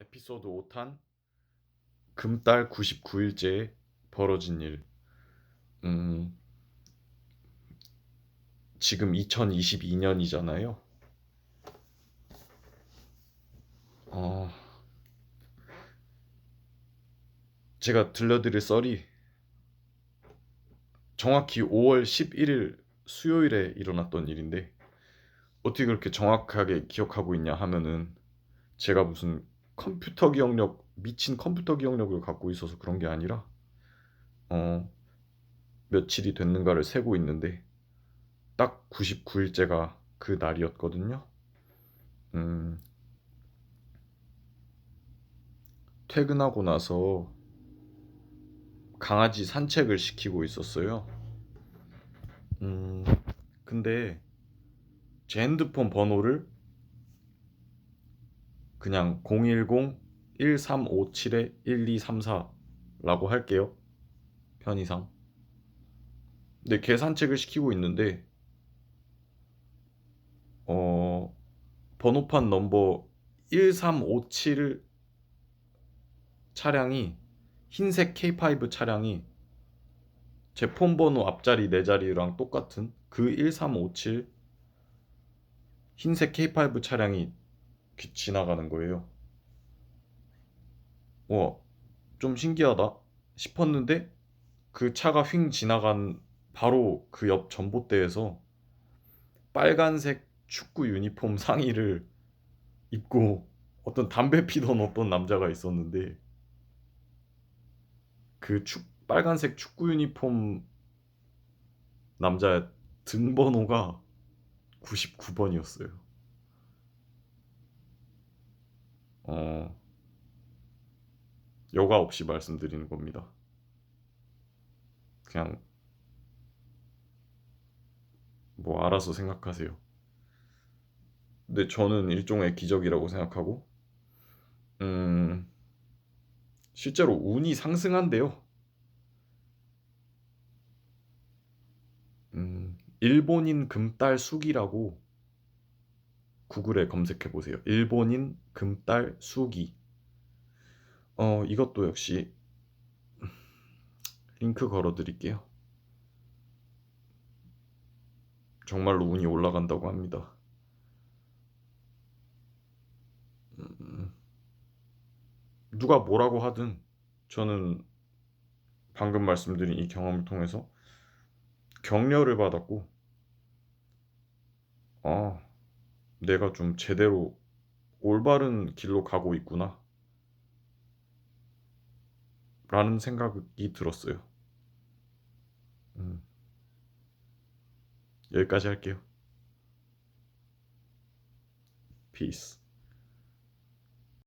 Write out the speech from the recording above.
에피소드 5탄 금달 99일째에 벌어진 일. 음, 지금 2022년이잖아요. 어, 제가 들려드릴 썰이 정확히 5월 11일 수요일에 일어났던 일인데 어떻게 그렇게 정확하게 기억하고 있냐 하면은 제가 무슨 컴퓨터 기억력 미친 컴퓨터 기억력을 갖고 있어서 그런 게 아니라 어 며칠이 됐는가를 세고 있는데 딱 99일째가 그 날이었거든요. 음 퇴근하고 나서 강아지 산책을 시키고 있었어요. 음 근데 제 핸드폰 번호를 그냥 010-1357-1234라고 할게요. 편의상. 근데 개 산책을 시키고 있는데 어 번호판 넘버 1357 차량이 흰색 K5 차량이 제 폰 번호 앞자리 네 자리랑 똑같은 그 1357 흰색 K5 차량이 기- 지나가는 거예요. 와, 좀 신기하다 싶었는데 그 차가 휙 지나간 바로 그 옆 전봇대에서 빨간색 축구 유니폼 상의를 입고 어떤 담배 피던 어떤 남자가 있었는데 그 축, 빨간색 축구 유니폼 남자 등번호가 99번이었어요. 어, 여과 없이 말씀드리는 겁니다. 그냥 뭐 알아서 생각하세요. 근데 저는 일종의 기적이라고 생각하고, 음, 실제로 운이 상승한대요. 음, 일본인 금달 수기라고 구글에 검색해 보세요. 일본인 금달 수기. 어, 이것도 역시 링크 걸어 드릴게요. 정말로 운이 올라간다고 합니다. 음, 누가 뭐라고 하든 저는 방금 말씀드린 이 경험을 통해서 격려를 받았고, 아, 내가 좀 제대로 올바른 길로 가고 있구나. 라는 생각이 들었어요. 음, 여기까지 할게요. Peace.